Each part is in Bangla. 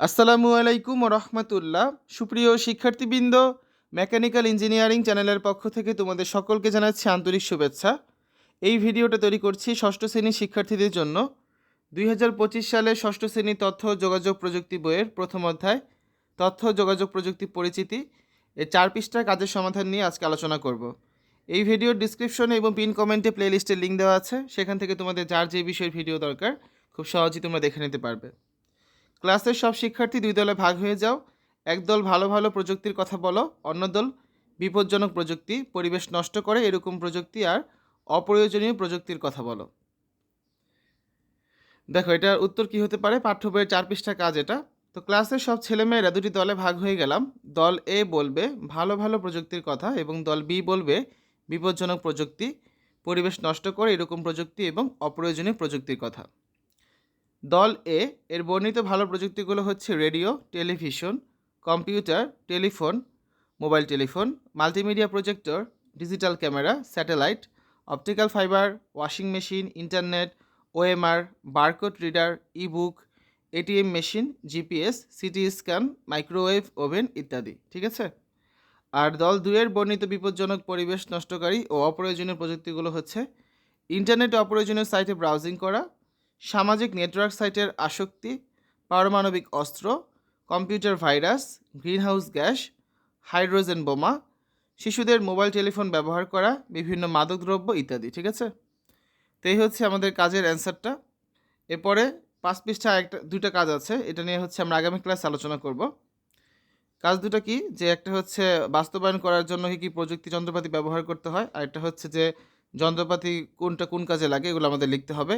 আসসালামু আলাইকুম রহমতুল্লাহ। সুপ্রিয় শিক্ষার্থীবৃন্দ, মেকানিক্যাল ইঞ্জিনিয়ারিং চ্যানেলের পক্ষ থেকে তোমাদের সকলকে জানাচ্ছি আন্তরিক শুভেচ্ছা। এই ভিডিওটা তৈরি করছি ষষ্ঠ শ্রেণির শিক্ষার্থীদের জন্য। দুই হাজার পঁচিশ সালে ষষ্ঠ শ্রেণি তথ্য যোগাযোগ প্রযুক্তি বইয়ের প্রথম অধ্যায়, তথ্য যোগাযোগ প্রযুক্তি পরিচিতি এই চার পৃষ্ঠার কাজের সমাধান নিয়ে আজকে আলোচনা করব। এই ভিডিওর ডিসক্রিপশনে এবং পিন কমেন্টে প্লেলিস্টের লিঙ্ক দেওয়া আছে। সেখান থেকে তোমাদের যার যে বিষয়ের ভিডিও দরকার, খুব সহজেই তোমরা দেখে নিতে পারবে। ক্লাসের সব শিক্ষার্থী দুই দলে ভাগ হয়ে যাও। এক দল ভালো ভালো প্রযুক্তির কথা বলো, অন্য দল বিপজ্জনক প্রযুক্তি, পরিবেশ নষ্ট করে এরকম প্রযুক্তি আর অপ্রয়োজনীয় প্রযুক্তির কথা বলো। দেখো, এটার উত্তর কি হতে পারে? পাঠ্য বইয়ের চার পৃষ্ঠা কাজ এটা। তো ক্লাসের সব ছেলেমেয়েরা দুটি দলে ভাগ হয়ে গেলাম। দল এ বলবে ভালো ভালো প্রযুক্তির কথা এবং দল বি বলবে বিপজ্জনক প্রযুক্তি, পরিবেশ নষ্ট করে এরকম প্রযুক্তি এবং অপ্রয়োজনীয় প্রযুক্তির কথা। দল এ এর বর্ণিত ভালো প্রযুক্তিগুলো হচ্ছে radio, television, computer, telephone, mobile telephone, multimedia projector, digital camera, satellite, optical fibre, washing machine, internet, OMR, barcode reader, ebook, ATM machine, GPS, CT scan, microwave oven ইত্যাদি, ঠিক আছে? আর দল দুয়ের বর্ণিত বিপজ্জনক পরিবেশ নষ্টকারী ও অপ্রয়োজনীয় প্রযুক্তিগুলো হচ্ছে ইন্টারনেটে অপ্রয়োজনীয় সাইটে ব্রাউজিং করা সামাজিক নেটওয়ার্ক সাইটের আসক্তি, পারমাণবিক অস্ত্র, computer virus, greenhouse gas, hydrogen বোমা, শিশুদের মোবাইল টেলিফোন ব্যবহার করা, বিভিন্ন মাদকদ্রব্য ইত্যাদি, ঠিক আছে? তো এই হচ্ছে আমাদের কাজের অ্যান্সারটা। এরপরে পাঁচ পৃষ্ঠা একটা, দুইটা কাজ আছে, এটা নিয়ে হচ্ছে আমরা আগামী ক্লাস আলোচনা করব। কাজ দুটো কি? যে একটা হচ্ছে বাস্তবায়ন করার জন্য কী কী প্রযুক্তি যন্ত্রপাতি ব্যবহার করতে হয়, আর একটা হচ্ছে যে যন্ত্রপাতি কোনটা কোন কাজে লাগে, এগুলো আমাদের লিখতে হবে।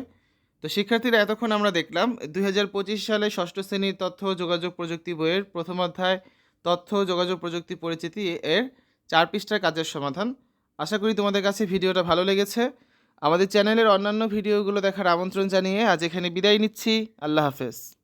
তো শিক্ষার্থীরা এতক্ষণ আমরা দেখলাম, দুই হাজার পঁচিশ সালে ষষ্ঠ শ্রেণির তথ্য যোগাযোগ প্রযুক্তি বইয়ের প্রথম অধ্যায়, তথ্য যোগাযোগ প্রযুক্তি পরিচিতি এর চার পৃষ্ঠার কাজের সমাধান। আশা করি তোমাদের কাছে ভিডিওটা ভালো লেগেছে। আমাদের চ্যানেলের অন্যান্য ভিডিওগুলো দেখার আমন্ত্রণ জানিয়ে আজ এখানে বিদায় নিচ্ছি। আল্লাহ হাফেজ।